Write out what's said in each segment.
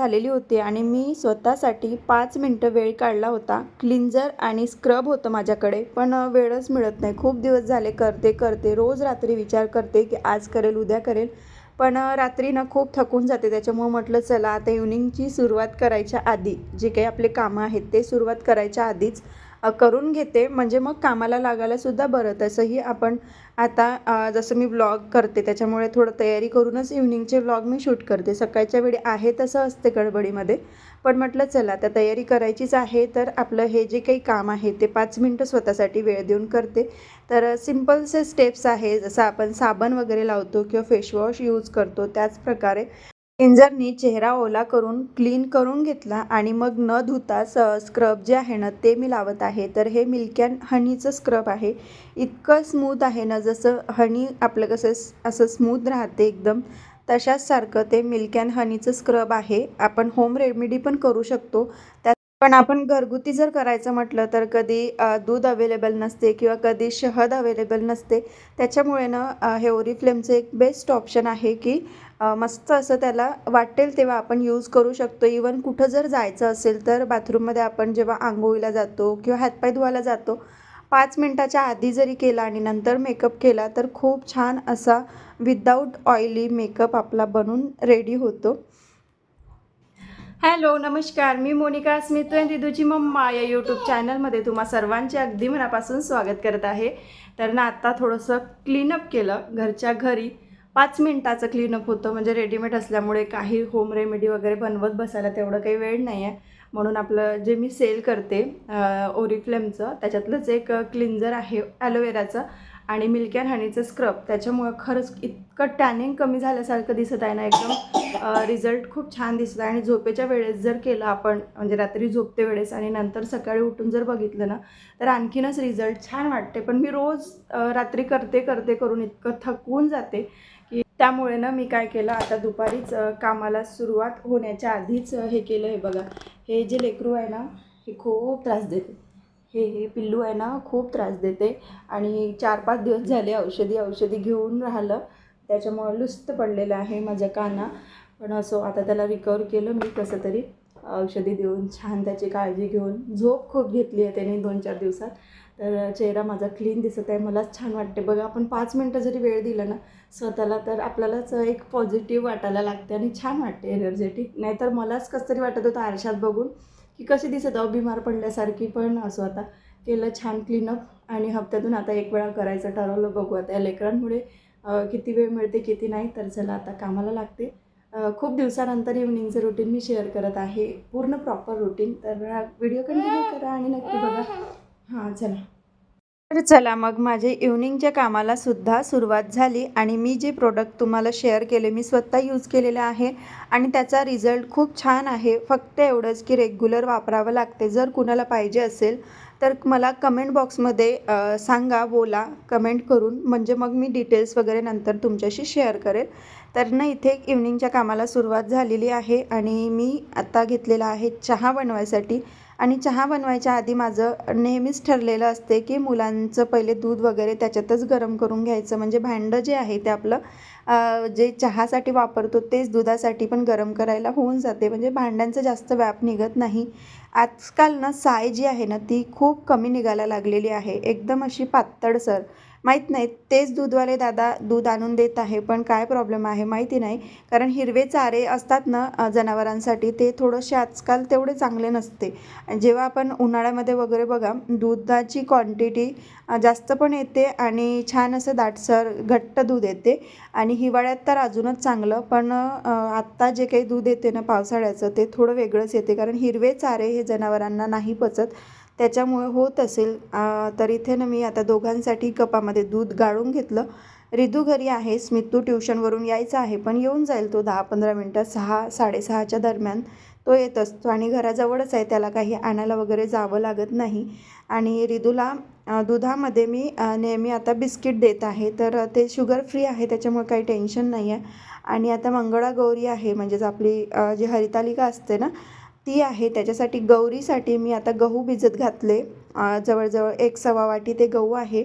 झालेली होती आणि मी स्वतःसाठी पाच मिनटं वेळ काढला होता. क्लिन्झर आणि स्क्रब होतं माझ्याकडे पण वेळच मिळत नाही. खूप दिवस झाले करते करते रोज रात्री विचार करते की आज करेल उद्या करेल. पण रात्री ना खूप थकून जाते. त्याच्यामुळं म्हटलं चला आता इव्हनिंगची सुरुवात करायच्या आधी जे काही आपले कामं आहेत ते सुरुवात करायच्या आधीच करून घेते. म्हणजे मग कामाला लागायला सुद्धा बरं. तसंही आपण आता जसं मी व्लॉग करते त्याच्यामुळे थोडं तयारी करूनच इव्हनिंगचे व्लॉग मी शूट करते. सकाळच्या वेळी आहे तसं असते गडबडीमध्ये. पण म्हटलं चला आता तयारी करायचीच आहे तर आपलं हे जे काही काम आहे ते पाच मिनटं स्वतःसाठी वेळ देऊन करते. तर सिम्पलचे स्टेप्स आहे. जसं आपण साबण वगैरे लावतो किंवा फेसवॉश यूज करतो त्याच प्रकारे क्लिन्झरनी चेहरा ओला करून क्लीन करून घेतला आणि मग न धुता स स्क्रब जे आहे ना ते मी लावत आहे. तर हे मिल्क अँड हनीचं स्क्रब आहे. इतकं स्मूथ आहे ना जसं हनी आपलं कसं असं स्मूथ राहते एकदम तशाच सारखं ते मिल्क अँड हनीचं स्क्रब आहे. आपण होम रेमेडी पण करू शकतो. त्यात पण आपण घरगुती जर करायचं म्हटलं तर कधी दूध अवेलेबल नसते किंवा कधी शहद अवेलेबल नसते. त्याच्यामुळे ना हे ओरिफ्लेमचं एक बेस्ट ऑप्शन आहे की मस्त असं त्याला वाटेल तेव्हा आपण यूज करू शकतो. इवन कुठं जर जायचं असेल तर बाथरूममध्ये आपण जेव्हा आंघोळीला जातो किंवा हातपाय धुवायला जातो पाच मिनटाच्या आधी जरी केला आणि नंतर मेकअप केला तर खूप छान असा विदाऊट ऑइली मेकअप आपला बनून रेडी होतो. हॅलो नमस्कार. मी मोनिका स्मिथ अँड रिदूची मम्मा या यूट्यूब चॅनलमध्ये तुम्हा सर्वांचे अगदी मनापासून स्वागत करत आहे. तर ना आत्ता थोडंसं क्लीनअप केलं. घरच्या घरी पाच मिनटाचं क्लीनअप होतं. म्हणजे रेडीमेड असल्यामुळे काही होम रेमेडी वगैरे बनवत बसायला तेवढं काही वेळ नाही आहे म्हणून आपलं जे मी सेल करते ओरिफ्लेमचं त्याच्यातलंच एक क्लिन्झर आहे ॲलोवेराचं आणि मिल्क अँड हनीचं स्क्रब त्याच्यामुळं खरंच इतकं टॅनिंग कमी झाल्यासारखं दिसत आहे ना एकदम रिझल्ट खूप छान दिसत आहे. आणि झोपेच्या वेळेस जर केलं आपण म्हणजे रात्री झोपते वेळेस आणि नंतर सकाळी उठून जर बघितलं ना तर आणखीनच रिझल्ट छान वाटते. पण मी रोज रात्री करते करते करून इतकं थकवून जाते त्यामुळे ना मी काय केलं आता दुपारीच कामाला सुरुवात होण्याच्या आधीच हे केलं हे बघा. हे जे लेकरू आहे ना हे खूप त्रास देते. हे हे पिल्लू आहे ना खूप त्रास देते. आणि चार पाच दिवस झाले औषधी औषधी घेऊन राहिलं. त्याच्यामुळं लुस्त पडलेलं आहे माझ्या काना. पण असो आता त्याला रिकवर केलं मी कसं तरी. औषधी देऊन छान त्याची काळजी घेऊन. झोप खूप घेतली आहे त्याने दोन चार दिवसात. तर चेहरा माझा क्लीन दिसत आहे. मलाच छान वाटते बघा आपण पाच मिनटं जरी वेळ दिला ना स्वतःला तर आपल्यालाच एक पॉझिटिव्ह वाटायला लागते आणि छान वाटते एनर्जेटिक नाहीतर मलाच कसं तरी वाटत होतं आरशात बघून की कशी दिसत अहो बिमार पडल्यासारखी पण असं आता केलं छान क्लीनअप आणि हप्त्यातून आता एक वेळा करायचं ठरवलं. बघू आता या लेकरांमुळे किती वेळ मिळते किती नाही तर चला आता कामाला लागते. खूप दिवसानंतर इव्हनिंगचं रुटीन मी शेअर करत आहे. पूर्ण प्रॉपर रुटीन तर व्हिडिओ कंटिन्यू करा आणि नक्की बघा. हां चला. तर चला मग माझे इव्हनिंगच्या कामाला सुद्धा सुरुवात झाली आणि मी जे प्रोडक्ट तुम्हाला शेअर केले मी स्वतः यूज केलेले आहे आणि त्याचा रिझल्ट खूप छान आहे. फक्त एवढंच की रेग्युलर वापरावं लागते. जर कुणाला पाहिजे असेल तर मला कमेंट बॉक्समध्ये सांगा बोला कमेंट करून. म्हणजे मग मी डिटेल्स वगैरे नंतर तुमच्याशी शेअर करेल. तर ना इथे इव्हनिंगच्या कामाला सुरुवात झालेली आहे आणि मी आत्ता घेतलेला आहे चहा बनवायसाठी. आणि चहा बनवायच्या आधी माझं नेहमीच ठरलेलं असते की मुलांचं पहिले दूध वगैरे त्याच्यातच गरम करून घ्यायचं. म्हणजे भांडं जे आहे ते आपलं जे चहासाठी वापरतो तेच दुधासाठी पण गरम करायला होऊन जाते. म्हणजे भांड्यांचा जास्त व्याप निघत नाही. आजकाल ना साय जी आहे ना ती खूप कमी निघायला लागलेली आहे. एकदम अशी पातळसर माहीत नाही. तेच दूधवाले दादा दूध आणून देत आहे पण काय प्रॉब्लेम आहे माहिती नाही. कारण हिरवे चारे असतात ना जनावरांसाठी ते थोडंसे आजकाल तेवढे चांगले नसते. जेव्हा आपण उन्हाळ्यामध्ये वगैरे बघा दुधाची क्वांटिटी जास्त पण येते आणि छान असं दाटसर घट्ट दूध येते. आणि हिवाळ्यात तर अजूनच चांगलं पण आत्ता जे काही दूध येते ना पावसाळ्याचं ते थोडं वेगळंच येते. कारण हिरवे चारे हे जनावरांना नाही पचत. त्याच्यामुळे होत असेल तर इथे ना मी आता दोघांसाठी कपामध्ये दूध गाळून घेतलं. रिदू घरी आहे स्मितू ट्युशनवरून यायचा आहे पण येऊन जाईल तो दहा पंधरा मिनटं सहा साडेसहाच्या दरम्यान तो येत असतो आणि घराजवळच आहे त्याला काही आणायला वगैरे जावं लागत नाही. आणि रिदूला दुधामध्ये मी नेहमी आता बिस्किट देत आहे तर ते शुगर फ्री आहे त्याच्यामुळे काही टेन्शन नाही आहे आणि आता मंगळागौरी आहे म्हणजेच आपली जी हरितालिका असते ना ती आहे. त्याच्यासाठी गौरीसाठी मी आता गहू भिजत घातले. जवळजवळ एक सव्वा वाटी ते गहू आहे.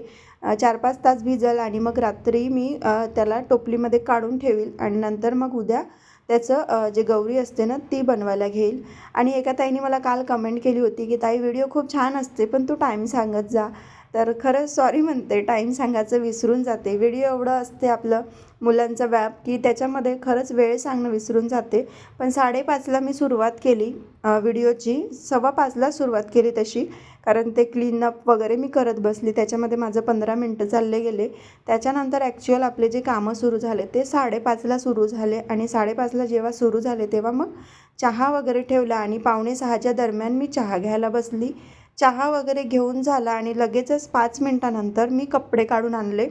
चार पाच तास भिजल आणि मग रात्री मी त्याला टोपलीमध्ये काढून ठेवील आणि नंतर मग उद्या त्याचं जे गौरी असते ना ती बनवायला घेईल. आणि एका ताईने मला काल कमेंट केली होती की ताई व्हिडिओ खूप छान असते पण तू टाईम सांगत जा. तर खरंच सॉरी म्हणते टाईम सांगायचं विसरून जाते. व्हिडिओ एवढं असते आपलं. मुलांचा व्याप की त्याच्यामध्ये खरंच वेळ सांगणं विसरून जाते. पण साडेपाचला मी सुरुवात केली व्हिडिओची. सव्वा पाचला सुरुवात केली तशी कारण ते क्लीनअप वगैरे मी करत बसली. त्याच्यामध्ये माझं पंधरा मिनटं चालले गेले. त्याच्यानंतर ॲक्च्युअल आपले जे कामं सुरू झाले ते साडेपाचला सुरू झाले. आणि साडेपाचला जेव्हा सुरू झाले तेव्हा मग चहा वगैरे ठेवला आणि पावणे सहाच्या दरम्यान मी चहा घ्यायला बसली. चहा वगैरे घेऊन झाला आणि लगेचच पाच मिनटानंतर मी कपडे काढून आणले.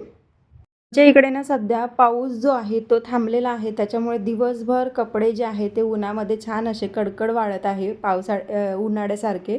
आमच्या इकडे ना सध्या पाऊस जो आहे तो थांबलेला आहे त्याच्यामुळे दिवसभर कपडे जे आहे ते उन्हामध्ये छान असे कडकड वाळत आहे पावसा उन्हाळ्यासारखे.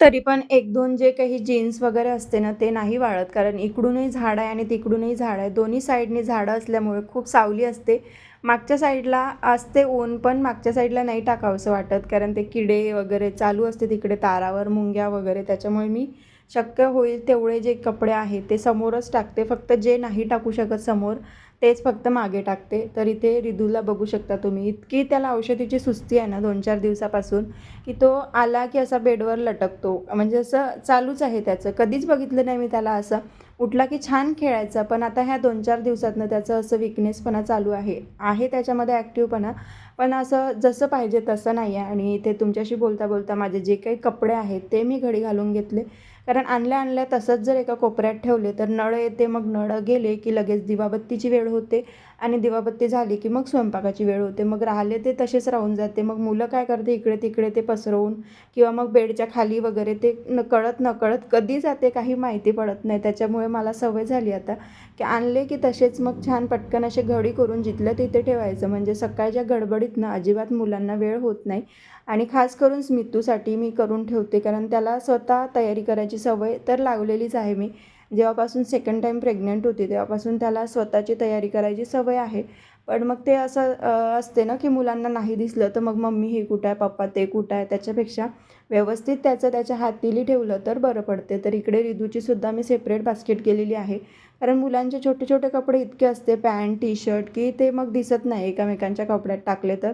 तरी पण एक दोन जे काही जीन्स वगैरे असते ना ते नाही वाळत. कारण इकडूनही झाड आहे आणि तिकडूनही झाड आहे. दोन्ही साईडनी झाडं असल्यामुळे खूप सावली असते. मागच्या साईडला असते ऊन पण मागच्या साईडला नाही टाकावंसं वाटत. कारण ते किडे वगैरे चालू असते तिकडे तारावर मुंग्या वगैरे. त्याच्यामुळे मी शक्य होईल तेवढे जे कपडे आहेत ते समोरच टाकते. फक्त जे नाही टाकू शकत समोर तेच फक्त मागे टाकते. तर इथे रिदूला बघू शकता तुम्ही. इतकी त्याला औषधीची सुस्ती आहे ना दोन चार दिवसापासून की तो आला की असा बेडवर लटकतो. म्हणजे असं चालूच आहे त्याचं. कधीच बघितलं नाही मी त्याला असं. उठला की छान खेळायचा पण आता ह्या दोन चार दिवसातनं त्याचं असं विकनेसपणा चालू आहे. आहे त्याच्यामध्ये ॲक्टिव्हपणा पण असं जसं पाहिजे तसं नाही आहे आणि इथे तुमच्याशी बोलता बोलता माझे जे काही कपडे आहेत ते मी घडी घालून घेतले. कारण आणल्या आणल्या तसंच जर एका कोपऱ्यात ठेवले तर नळ येते मग नळ गेले की लगेच दिवाबत्तीची वेळ होते. आणि दिवाबत्ती झाली की मग स्वयंपाकाची वेळ होते. मग राहिले ते तसेच राहून जाते. मग मुलं काय करते? इकडे तिकडे ते पसरवून किंवा मग बेडच्या खाली वगैरे ते न कळत नकळत कधी जाते काही माहिती पडत नाही. त्याच्यामुळे मला सवय झाली आता की आणले की तसेच मग छान पटकन असे घडी करून जिथलं तिथे ठेवायचं. म्हणजे सकाळच्या गडबडीतनं अजिबात मुलांना वेळ होत नाही. आणि खास करून स्मितूसाठी मी करून ठेवते. कारण त्याला स्वतः तयारी करायची सवय तर लावलेलीच आहे मी. जेव्हापासून सेकंड टाईम प्रेग्नंट होती तेव्हापासून त्याला स्वतःची तयारी करायची सवय आहे. पण मग ते असं असते ना की मुलांना नाही दिसलं तर मग मम्मी हे कुठं आहे पप्पा ते कुठं आहे त्याच्यापेक्षा व्यवस्थित त्याचं त्याच्या हातीली ठेवलं तर बरं पडते. तर इकडे रिदूचीसुद्धा मी सेपरेट बास्केट केलेली आहे. कारण मुलांचे छोटे छोटे कपडे इतके असते पॅन्ट टी शर्ट की ते मग दिसत नाही एकामेकांच्या कपड्यात टाकले तर.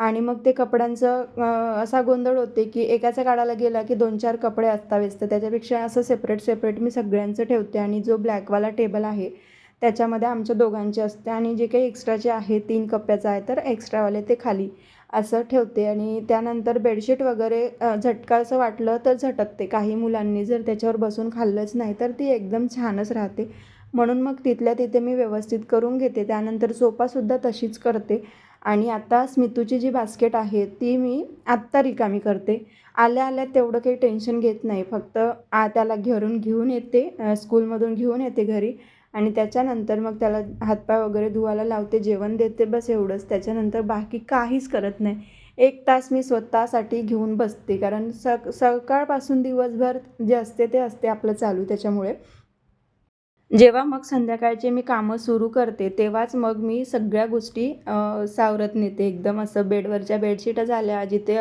आणि मग ते कपड्यांचं असा गोंधळ होते की एकाचा काढायला गेला की दोन चार कपडे असतावेच तर त्याच्यापेक्षा असं सेपरेट सेपरेट मी सगळ्यांचं ठेवते आणि जो ब्लॅकवाला टेबल आहे त्याच्यामध्ये आमच्या दोघांचे असते आणि जे काही एक्स्ट्राचे आहे तीन कप्प्याचं आहे तर एक्स्ट्रावाले ते खाली असं ठेवते आणि त्यानंतर बेडशीट वगैरे झटका असं वाटलं तर झटकते. काही मुलांनी जर त्याच्यावर बसून खाल्लंच नाही तर ती एकदम छानच राहते. म्हणून मग तिथल्या तिथे मी व्यवस्थित करून घेते. त्यानंतर सोपासुद्धा तशीच करते. आणि आता स्मितूची जी बास्केट आहे ती मी आत्ता रिकामी करते. आल्या आल्या तेवढं काही टेन्शन घेत नाही. फक्त आ त्याला घरून घेऊन येते स्कूलमधून घेऊन येते घरी आणि त्याच्यानंतर मग त्याला हातपाय वगैरे धुवायला लावते जेवण देते बस एवढंच. त्याच्यानंतर बाकी काहीच करत नाही. एक तास मी स्वतःसाठी घेऊन बसते. कारण सक सकाळपासून दिवसभर जे असते ते असते आपलं चालू त्याच्यामुळे. जेव्हा मग संध्याकाळचे मी कामं सुरू करते तेव्हाच मग मी सगळ्या गोष्टी सावरत नेते. एकदम असं बेडवरच्या बेडशीटा झाल्या जिथे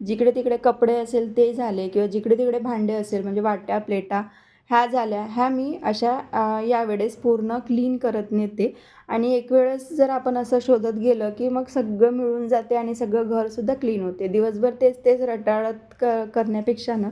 जिकडे तिकडे कपडे असेल ते झाले किंवा जिकडे तिकडे भांडे असेल म्हणजे वाट्या प्लेटा ह्या झाल्या. ह्या मी अशा यावेळेस पूर्ण क्लीन करत नेते. आणि एक वेळेस जर आपण असं शोधत गेलं की मग सगळं मिळून जाते आणि सगळं घरसुद्धा क्लीन होते. दिवसभर तेच तेच रटाळत क करण्यापेक्षा ना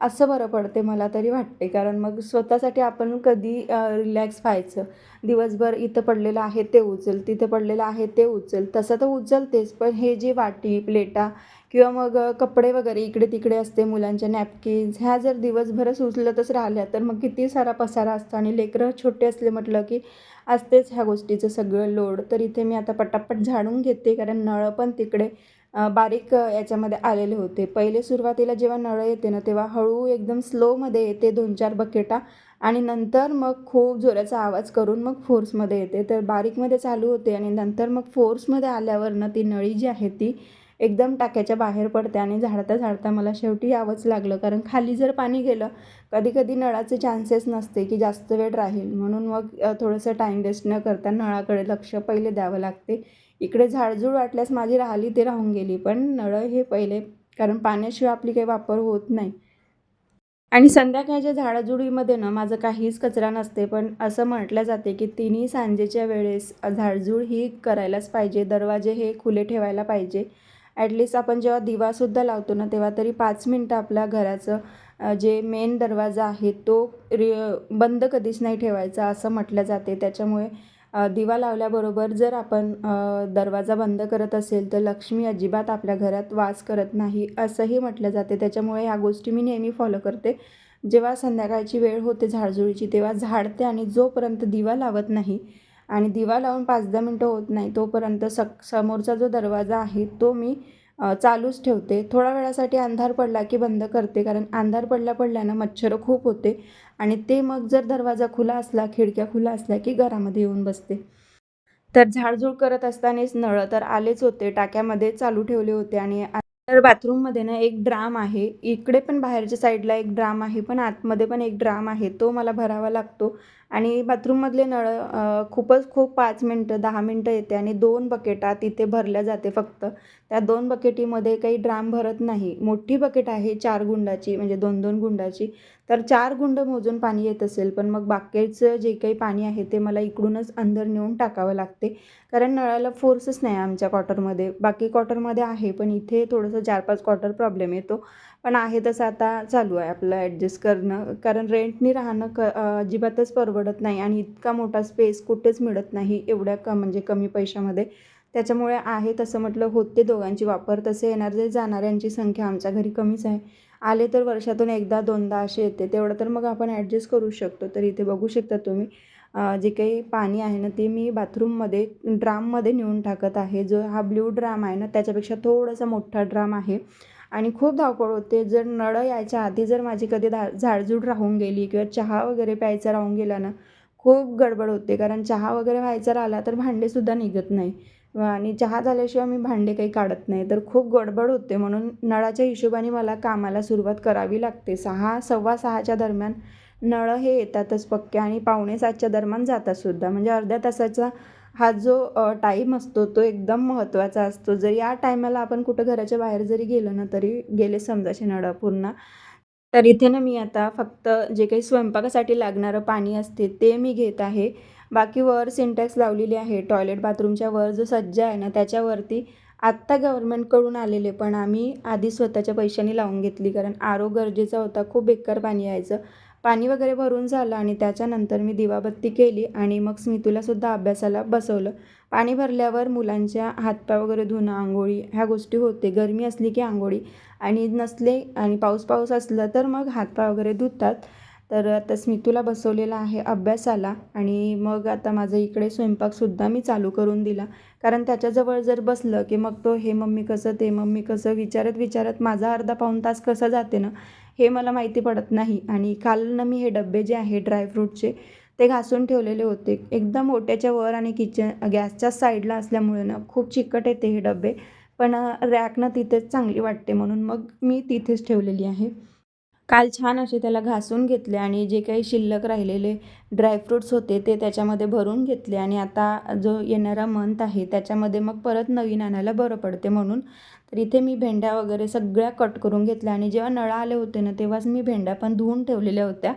असं बरं पडते मला तरी वाटते. कारण मग स्वतःसाठी आपण कधी रिलॅक्स व्हायचं. दिवसभर इथं पडलेलं आहे ते उचल तिथं पडलेलं आहे ते उचल. तसं तर उचलतेच. पण हे जे वाटी प्लेटा किंवा मग कपडे वगैरे इकडे तिकडे असते मुलांच्या नॅपकिन्स ह्या जर दिवसभरच उचलतच राहिल्या तर मग किती सारा पसारा असतो. आणि लेकरं छोटे असले म्हटलं की असतेच ह्या गोष्टीचं सगळं लोड तर इथे मी आता पटापट झाडून घेते कारण नळं पण तिकडे बारीक याच्यामध्ये आलेले होते. पहिले सुरुवातीला जेव्हा नळ येते ना तेव्हा हळू एकदम स्लोमध्ये येते दोन चार बकेटा आणि नंतर मग खूप जोराचा आवाज करून मग फोर्समध्ये येते. तर बारीकमध्ये चालू होते आणि नंतर मग फोर्समध्ये आल्यावरनं ती नळी जी आहे ती एकदम टाक्याच्या बाहेर पडते आणि झाडता झाडता मला शेवटी यावंच लागलं. कारण खाली जर पाणी गेलं कधी कधी नळाचे चान्सेस नसते की जास्त वेळ राहील. म्हणून मग थोडंसं टाईम वेस्ट न करता नळाकडे लक्ष पहिले द्यावं लागते. इकडे झाडझूड वाटल्यास माझी राहिली ते राहून गेली पण नळं हे पहिले कारण पाण्याशिवाय आपली काही वापर होत नाही. आणि संध्याकाळच्या झाडाझुडीमध्ये ना माझं काहीच कचरा नसते पण असं म्हटलं जाते की तिन्ही सांजेच्या वेळेस झाडझूड ही करायलाच पाहिजे दरवाजे हे खुले ठेवायला पाहिजे. ॲटलिस्ट आपण जेव्हा दिवासुद्धा लावतो ना तेव्हा तरी पाच मिनटं आपल्या घराचं जे मेन दरवाजा आहे तो रि बंद कधीच नाही ठेवायचा असं म्हटलं जाते. त्याच्यामुळे दिवा लावल्याबरोबर जर आपण दरवाजा बंद करत असेल तर लक्ष्मी अजिबात आपल्या घरात वास करत नाही असंही म्हटलं जाते. त्याच्यामुळे ह्या गोष्टी मी नेहमी फॉलो करते. जेव्हा संध्याकाळची वेळ होते झाडझुळीची तेव्हा झाडते आणि जोपर्यंत दिवा लावत नाही आणि दिवा लावून पाच दहा मिनटं होत नाही तोपर्यंत सक समोरचा जो दरवाजा आहे तो मी चालूच ठेवते. थोड्या वेळासाठी अंधार पडला की बंद करते कारण अंधार पडल्या पडल्यानं मच्छर खूप होते. आणि ते मग जर दरवाजा खुला असला खिडक्या खुला असल्या की घरामध्ये येऊन बसते. तर झाडझूड करत असतानाच नळ तर आलेच होते टाक्यामध्ये चालू ठेवले होते आणि तर बाथरूममध्ये ना एक ड्राम आहे. इकडे पण बाहेरच्या साईडला एक ड्राम आहे पण आतमध्ये पण एक ड्राम आहे. तो मला भरावा लागतो. आणि बाथरूममधले नळ खूपच खूप पाच मिनटं दहा मिनटं येते आणि दोन बकेटा तिथे भरल्या जाते फक्त. त्या दोन बकेटीमध्ये काही ड्राम भरत नाही. मोठी बकेट आहे चार गुंडाची म्हणजे दोन दोन गुंडाची. तर चार गुंड मोजून पाणी येत असेल पण मग बाकीचं जे काही पाणी आहे ते मला इकडूनच अंदर नेऊन टाकावं लागते. कारण नळाला फोर्सच नाही आमच्या क्वार्टरमध्ये. बाकी क्वार्टरमध्ये आहे पण इथे थोडंसं चार पाच क्वार्टर प्रॉब्लेम येतो. पण आहे तसं आता चालू आहे आपलं ॲडजस्ट करणं. कारण रेंटनी राहणं क अजिबातच परवडत नाही आणि इतका मोठा स्पेस कुठेच मिळत नाही एवढ्या क म्हणजे कमी पैशामध्ये. त्याच्यामुळे आहे तसं म्हटलं होते दोघांची वापर तसे येणारे जाणाऱ्यांची संख्या आमच्या घरी कमीच आहे. आले तर वर्षातून एकदा दोनदा असे येते. तेवढं तर मग आपण ॲडजस्ट करू शकतो. तर इथे बघू शकता तुम्ही जे काही पाणी आहे ना ते मी बाथरूममध्ये ड्राममध्ये नेऊन टाकत आहे. जो हा ब्ल्यू ड्राम आहे ना त्याच्यापेक्षा थोडासा मोठा ड्राम आहे. आणि खूप धावपळ होते. जर नळं यायच्या आधी जर माझी कधी धा झाडझूड राहून गेली किंवा चहा वगैरे प्यायचा राहून गेला ना खूप गडबड होते. कारण चहा वगैरे व्हायचा राहिला तर भांडेसुद्धा निघत नाही. आणि चहा झाल्याशिवाय मी भांडे काही काढत नाही. तर खूप गडबड होते. म्हणून नळाच्या हिशोबाने मला कामाला सुरुवात करावी लागते. सहा सव्वा सहाच्या दरम्यान नळं हे येतातच पक्के आणि पावणे सातच्या दरम्यान जातातसुद्धा म्हणजे अर्ध्या तासाचा हा जो टाईम असतो तो एकदम महत्त्वाचा असतो. जर या टायमाला आपण कुठं घराच्या बाहेर जरी गेलो ना तरी गेले समजाचे नळं पूर्ण. तर इथे ना मी आता फक्त जे काही स्वयंपाकासाठी लागणारं पाणी असते ते मी घेत आहे. बाकी वर सिंटॅक्स लावलेली आहे. टॉयलेट बाथरूमच्या वर जो सज्जा आहे ना त्याच्यावरती आत्ता गव्हर्नमेंटकडून आलेले पण आम्ही आधी स्वतःच्या पैशाने लावून घेतली. कारण आरो गरजेचा होता खूप बेकार पाणी यायचं. पाणी वगैरे भरून झालं आणि त्याच्यानंतर मी दिवाबत्ती केली आणि मग स्मितूलासुद्धा अभ्यासाला बसवलं. पाणी भरल्यावर मुलांच्या हातपाय वगैरे धुणं आंघोळी ह्या गोष्टी होते. गरमी असली की आंघोळी. आणि नसले आणि पाऊस पाऊस असला तर मग हातपाय वगैरे धुतात. तर आता स्मितूला बसवलेला आहे अभ्यासाला आणि मग आता माझं इकडे स्वयंपाकसुद्धा मी चालू करून दिला. कारण त्याच्याजवळ जर बसलं की मग तो हे मम्मी कसं ते मम्मी कसं? विचारत विचारत माझा अर्धा पाऊण तास कसा जाते ना हे मला माहिती पडत नाही. आणि काल ना मी हे डबे जे आहे ड्रायफ्रूटचे ते घासून ठेवलेले होते. एकदम मोठ्याच्या वर आणि किचन गॅसच्या साईडला असल्यामुळे ना खूप चिकट येते हे डबे पण रॅकनं तिथेच चांगली वाटते म्हणून मग मी तिथेच ठेवलेली आहे. काल छान असे त्याला घासून घेतले आणि जे काही शिल्लक राहिलेले ड्रायफ्रूट्स होते ते त्याच्यामध्ये भरून घेतले. आणि आता जो येणारा मंथ आहे त्याच्यामध्ये मग परत नवीन आणायला बरं पडते म्हणून. तर इथे मी भेंड्या वगैरे सगळ्या कट करून घेतल्या आणि जेव्हा नळ आले होते ना तेव्हाच मी भेंड्या पण धुवून ठेवलेल्या होत्या.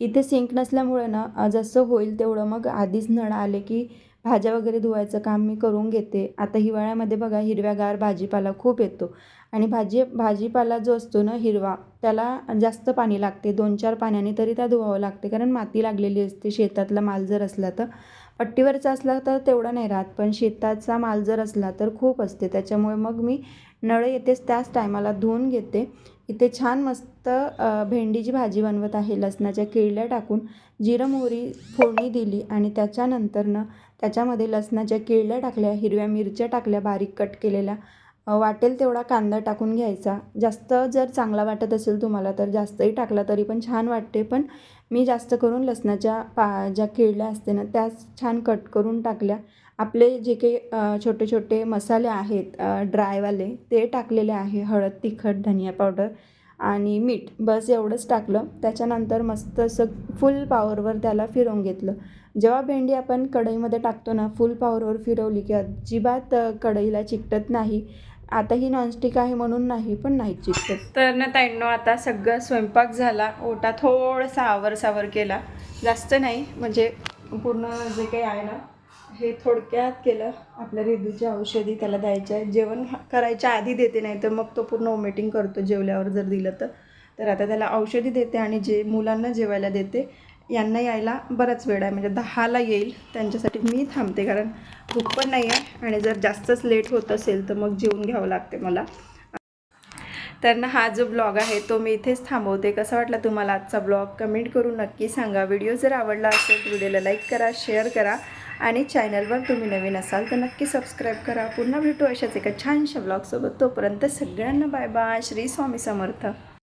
इथे सिंक नसल्यामुळे ना जसं होईल तेवढं मग आधीच नळ आले की भाज्या वगैरे धुवायचं काम मी करून घेते. आता हिवाळ्यामध्ये बघा हिरव्यागार भाजीपाला खूप येतो. आणि भाजी भाजीपाला जो असतो ना हिरवा त्याला जास्त पाणी लागते. दोन चार पाण्याने तरी त्या धुवावं लागते. कारण माती लागलेली असते. शेतातला माल जर असला तर. पट्टीवरचा असला तर तेवढा नाही राहत. पण शेताचा माल जर असला तर खूप असते. त्याच्यामुळे मग मी नळ येतेच त्याच टायमाला धुवून घेते. इथे छान मस्त भेंडीची भाजी बनवत आहे लसणाच्या किडल्या टाकून जिरं मोहरी फोडणी दिली आणि त्याच्यानंतरनं त्याच्यामध्ये लसणाच्या केळल्या टाकल्या हिरव्या मिरच्या टाकल्या बारीक कट केलेल्या वाटेल तेवढा कांदा टाकून घ्यायचा. जास्त जर चांगला वाटत असेल तुम्हाला तर जास्तही टाकला तरी पण छान वाटते. पण मी जास्त करून लसणाच्या पा ज्या किडल्या असते ना त्याच छान कट करून टाकल्या. आपले जे काही छोटे छोटे मसाले आहेत ड्रायवाले ते टाकलेले आहे. हळद तिखट धनिया पावडर आणि मीठ. बस एवढंच टाकलं. त्याच्यानंतर मस्त असं फुल पॉवरवर त्याला फिरवून घेतलं. जेव्हा भेंडी आपण कढईमध्ये टाकतो ना फुल पॉवरवर फिरवली की अजिबात कढईला चिकटत नाही. आता ही नॉनस्टिक आहे म्हणून नाही पण नाही चिकटत तर ना ताईंनो आता सगळा स्वयंपाक झाला. ओटा थोडासा आवर सावर केला. जास्त नाही म्हणजे पूर्ण जे काही आहे ना हे थोडक्यात केलं. आपल्या रिदूच्या औषधी त्याला द्यायच्या आहे. जेवण करायच्या आधी देते नाही तर मग तो पूर्ण ओमेटिंग करतो जेवल्यावर जर दिलं तर. तर आता त्याला औषधी देते आणि जे मुलांना जेवायला देते यांना यायला बराच वेळ आहे. म्हणजे दहाला येईल त्यांच्यासाठी. मी थांबते कारण भूक पण नाही आहे आणि जर जास्तच लेट होत असेल तर मग जेवून घ्यावं लागते मला. तर ना हा जो ब्लॉग आहे तो मी इथेच थांबवते. कसा वाटला तुम्हाला आजचा ब्लॉग? कमेंट करून नक्की सांगा. व्हिडिओ जर आवडला असेल तर व्हिडिओला लाईक करा शेअर करा आणि चॅनलवर तुम्ही नवीन असाल तर नक्की सबस्क्राईब करा. पुन्हा भेटू अशाच एका छानशा ब्लॉगसोबत. तोपर्यंत सगळ्यांना बाय बाय. श्री स्वामी समर्थ.